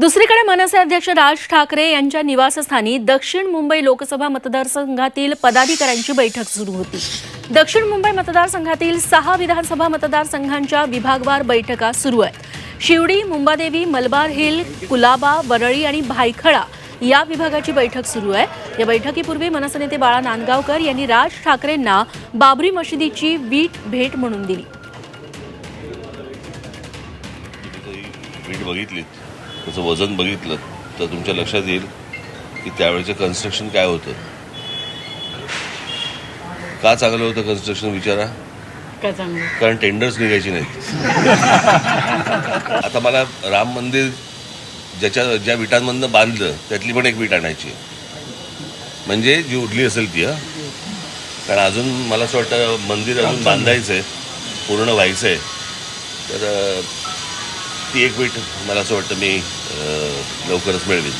दुसरीकडे मनसे अध्यक्ष राज ठाकरे यांच्या निवासस्थानी दक्षिण मुंबई लोकसभा मतदारसंघातील पदाधिकाऱ्यांची बैठक सुरू होती. दक्षिण मुंबई मतदारसंघातील सहा विधानसभा मतदारसंघांच्या विभागवार बैठका सुरू आहेत. शिवडी मुंबादेवी मलबार हिल कुलाबा वरळी आणि भायखळा या विभागाची बैठक सुरू आहे. या बैठकीपूर्वी मनसे नेते बाळा नांदगावकर यांनी राज ठाकरेंना बाबरी मशिदीची वीट भेट म्हणून दिली. त्याचं वजन बघितलं तर तुमच्या लक्षात येईल की त्यावेळेचं कन्स्ट्रक्शन काय होतं. का चांगलं होतं कन्स्ट्रक्शन विचारा. कारण टेंडर्स निघायची नाहीत. आता मला राम मंदिर ज्याच्या ज्या विटांमधनं बांधलं त्यातली पण एक वीट आणायची. म्हणजे जी उडली असेल ती हा? कारण अजून मला असं वाटतं मंदिर अजून बांधायचं आहे पूर्ण व्हायचं आहे तर ती एक भेट मला असं वाटतं मी लवकरच मिळवीन.